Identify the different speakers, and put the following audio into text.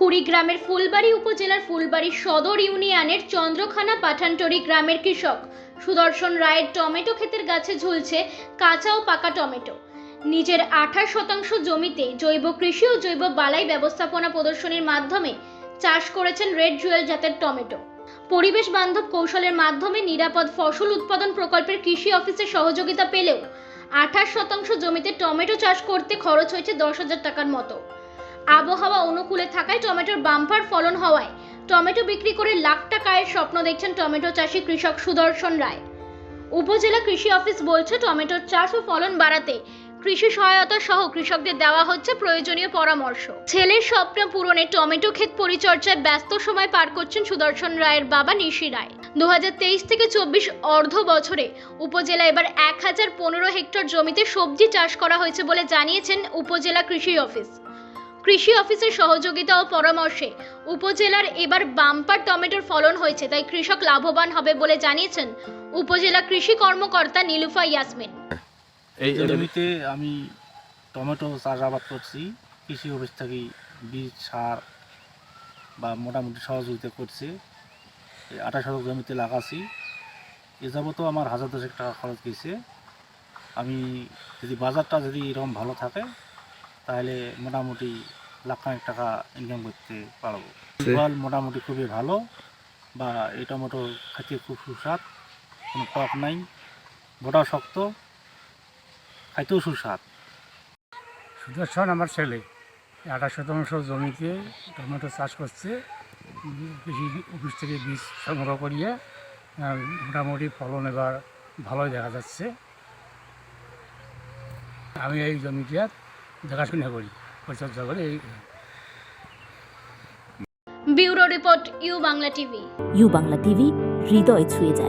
Speaker 1: কুড়িগ্রামের ফুলবাড়ি উপজেলার ফুলবাড়ি সদর ইউনিয়নের চন্দ্রখানা পাঠানটরি গ্রামের কৃষক। সুদর্শন রায়ের টমেটো ক্ষেতের গাছে ঝুলছে কাঁচা ও পাকা টমেটো। নিজের আঠাশ শতাংশ জমিতে জৈব কৃষি ও জৈব বালাই ব্যবস্থাপনা প্রদর্শনীর মাধ্যমে চাষ করেছেন রেড জুয়েল জাতের টমেটো। পরিবেশ বান্ধব কৌশলের মাধ্যমে নিরাপদ ফসল উৎপাদন প্রকল্পের কৃষি অফিসের সহযোগিতা পেলেও আঠাশ শতাংশ জমিতে টমেটো চাষ করতে খরচ হয়েছে দশ হাজার টাকার মতো। আবহাওয়া অনুকূলে থাকায় টমেটোর বাম্পার ফলন হওয়ায় টমেটো বিক্রি করে লাখ টাকা আয়ের স্বপ্ন দেখছেন টমেটো চাষি কৃষক সুদর্শন রায়। উপজেলা কৃষি অফিস বলছে টমেটোর চাষ ও ফলন বাড়াতে কৃষি সহায়তা সহ কৃষকদের দেওয়া হচ্ছে প্রয়োজনীয় পরামর্শ। ছেলের স্বপ্ন পূরণে টমেটো ক্ষেত পরিচর্যায় ব্যস্ত সময় পার করছেন সুদর্শন রায়ের বাবা নিশি রায়। দু হাজার তেইশ থেকে চব্বিশ অর্ধ বছরে উপজেলা এবার এক হাজার পনেরো হেক্টর জমিতে সবজি চাষ করা হয়েছে বলে জানিয়েছেন উপজেলা কৃষি অফিস। কৃষি অফিসের সহযোগিতা ও পরামর্শে উপজেলার এবার বাম্পার টমেটোর ফলন হয়েছে, তাই কৃষক লাভবান হবে বলে জানিয়েছেন উপজেলা কৃষি কর্মকর্তা নীলুফা ইয়াসমিন।
Speaker 2: এই
Speaker 3: জমিতে আমি টমেটো চাষাবাদ করছি, কৃষি অফিস থেকে বীজ, সার বা মোটামুটি সহযোগিতা করছে। আঠাশ শতক জমিতে লাগাছি। এ যাবতও আমার হাজার দশেক টাকা খরচ গেছে। আমি যদি বাজারটা যদি এরকম ভালো থাকে তাহলে মোটামুটি লাখ খানেক টাকা ইনকাম করতে পারব। ফল মোটামুটি খুবই ভালো বা এই টমেটো খেতে খুব সুস্বাদ কোনো টক নাই। গোটাও শক্ত খাইতেও সুস্বাদ।
Speaker 4: সুদর্শন আমার ছেলে আঠাশ শতাংশ জমিতে টমেটো চাষ করছে। কৃষি অফিস থেকে বীজ সংগ্রহ করিয়ে মোটামুটি ফলন এবার ভালোই দেখা যাচ্ছে। আমি এই জমিটা দেখাশোনা করি পরিচর্যা করি এই
Speaker 1: bureau report U Bangla TV.
Speaker 5: U Bangla TV হৃদয় ছুঁয়ে যায়।